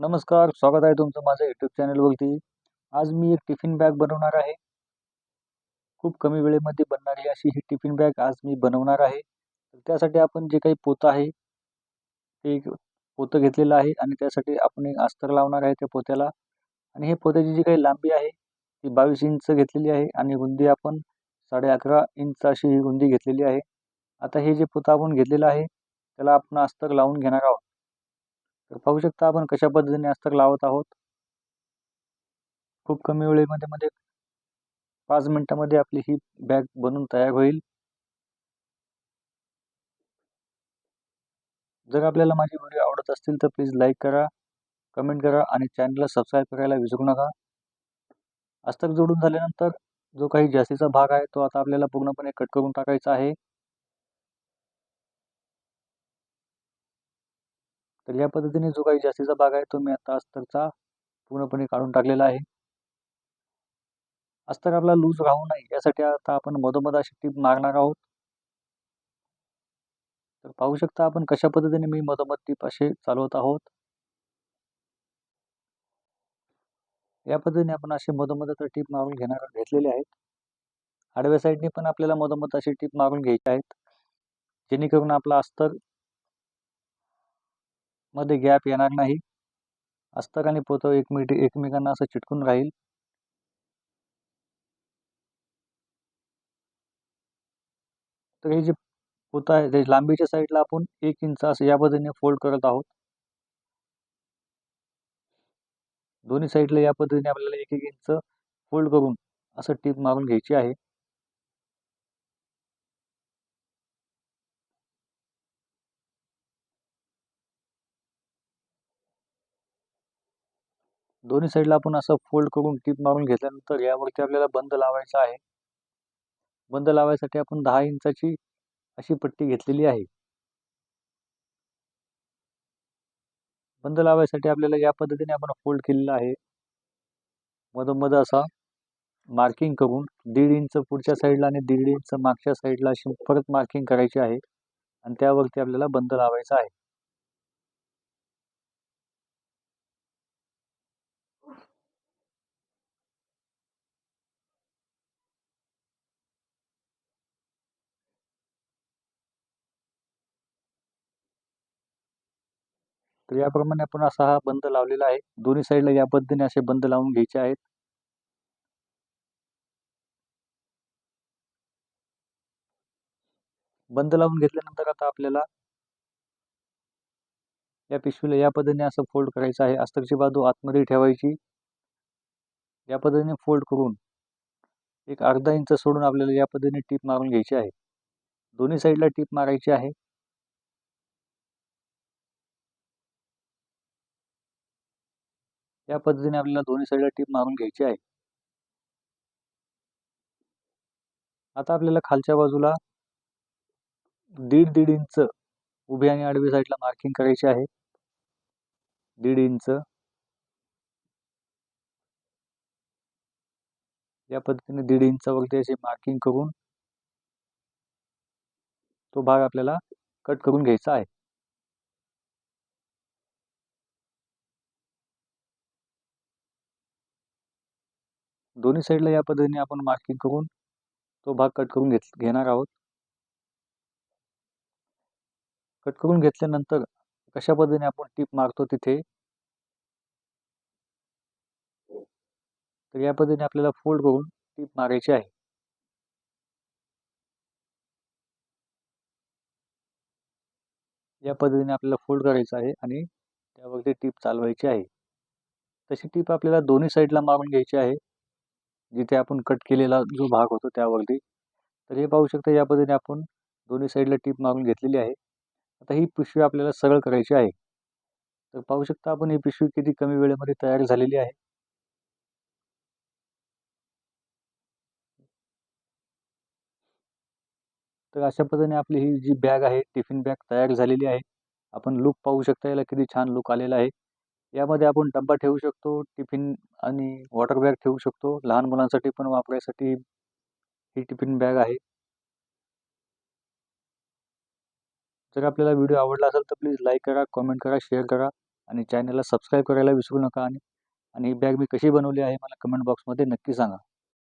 नमस्कार, स्वागत आहे तुमचं माझ्या यूट्यूब चॅनलवरती. आज मी एक टिफिन बॅग बनवणार आहे. खूप कमी वेळेमध्ये बनणारी अशी ही टिफिन बॅग आज मी बनवणार आहे. त्यासाठी आपण जे काही पोतं आहे, ते एक पोतं घेतलेलं आहे आणि त्यासाठी आपण एक अस्तर लावणार आहे त्या पोत्याला आणि हे पोत्याची जी काही लांबी आहे, ती 22 इंच घेतलेली आहे आणि रुंदी आपण 11.5 इंच अशी ही रुंदी घेतलेली आहे. आता हे जे पोतं आपण घेतलेलं आहे, त्याला आपण अस्तर लावून घेणार आहोत. तर पाहू शकता आपण कशा पद्धतीने अस्तर लावत आहोत. खूप कमी वेळेमध्ये मध्ये पाच मिनिटामध्ये आपली ही बॅग बनून तयार होईल. जर आपल्याला माझे व्हिडिओ आवडत असतील तर प्लीज लाईक करा, कमेंट करा आणि चॅनलला सबस्क्राईब करायला विसरू नका. अस्तक जोडून झाल्यानंतर जो काही जास्तीचा भाग आहे, तो आता आपल्याला पूर्णपणे कट करून टाकायचा आहे. तर या पद्धतीने जो काही जास्तीचा भाग आहे, तो मी आता अस्तरचा पूर्णपणे काढून टाकलेला आहे. अस्तर आपला लूज राहू नये यासाठी आता आपण मधोमध अशी टीप मारणार आहोत. तर पाहू शकता आपण कशा पद्धतीने मी मधोमध टीप असे चालवत आहोत. या पद्धतीने आपण असे मधोमध तर टीप मारून घेणार घेतलेले आहेत. आडव्या साईडने पण आपल्याला मधोमध अशी टीप मारून घ्यायची आहेत. जेणेकरून आपला अस्तर मध्ये गॅप येणार नाही. अस्तक आणि पोतं एकमेक एकमेकांना असं चिटकून राहील. तर हे जे पोतं आहे, ते लांबीच्या साईडला आपण एक इंच असं या पद्धतीने फोल्ड करत आहोत. दोन्ही साईडला या पद्धतीने आपल्याला 1-1 इंच फोल्ड करून असं टीप मारून घ्यायची आहे. दोन्ही साईडला आपण असं फोल्ड करून टीप मारून घेतल्यानंतर यावरती आपल्याला बंद लावायचा आहे. बंद लावायसाठी आपण दहा इंचाची अशी पट्टी घेतलेली आहे. बंद लावायसाठी आपल्याला या पद्धतीने आपण फोल्ड केलेला आहे. मधोमध असा मार्किंग करून दीड इंच पुढच्या साईडला आणि दीड इंच मागच्या साईडला अशी परत मार्किंग करायची आहे आणि त्यावरती आपल्याला बंद लावायचा आहे. तर याप्रमाणे आपण असा हा बंद लावलेला आहे. दोन्ही साईडला या पद्धतीने असे बंद लावून घ्यायचे आहेत. बंद लावून घेतल्यानंतर आता आपल्याला या पिशवीला या पद्धतीने असं फोल्ड करायचं आहे. अस्तरची बाजू आतमध्ये ठेवायची. या पद्धतीने फोल्ड करून एक अर्धा इंच सोडून आपल्याला या पद्धतीने टीप मारून घ्यायची आहे. दोन्ही साईडला टीप मारायची आहे. या पद्धतीने आपल्याला दोन्ही साईडला टीप मारून घ्यायची आहे. आता आपल्याला खालच्या बाजूला दीड दीड इंच उभी आणि आडवी साईडला मार्किंग करायची आहे. दीड इंच. या पद्धतीने दीड इंचावरती अशी मार्किंग करून तो भाग आपल्याला कट करून घ्यायचा आहे. दोन्ही साईडला या पद्धतीने आपण मार्किंग करून तो भाग कट करून घेत घेणार आहोत. कट करून घेतल्यानंतर कशा पद्धतीने आपण टीप मारतो तिथे तर या पद्धतीने आपल्याला फोल्ड करून टीप मारायची आहे. या पद्धतीने आपल्याला फोल्ड करायचं आहे आणि त्यावरती टीप चालवायची आहे. तशी टीप आपल्याला दोन्ही साईडला मारून घ्यायची आहे. जिथे आपण कट केलेला जो भाग होतो त्यावरती. तर हे पाहू शकता या पद्धतीने आपण दोन्ही साईडला टीप मारून घेतलेली आहे. आता ही पिशवी आपल्याला सरळ करायची आहे. तर पाहू शकता आपण ही पिशवी किती कमी वेळेमध्ये तयार झालेली आहे. तर अशा पद्धतीने आपली ही जी बॅग आहे, टिफिन बॅग तयार झालेली आहे. आपण लुक पाहू शकता याला किती छान लूक आलेला आहे. यामध्ये आपण डब्बा ठेवू शकतो, टिफिन आणि वॉटर बॅग ठेवू शकतो. लहान मुलांसाठी पण वापरायसाठी ही टिफिन बॅग आहे. जर आपल्याला व्हिडिओ आवडला असेल तर प्लीज लाईक करा, कमेंट करा, शेअर करा. आणि चॅनलला सबस्क्राईब करायला विसरू नका आणि आणि ही बॅग मी कशी बनवली आहे मला कमेंट बॉक्समध्ये नक्की सांगा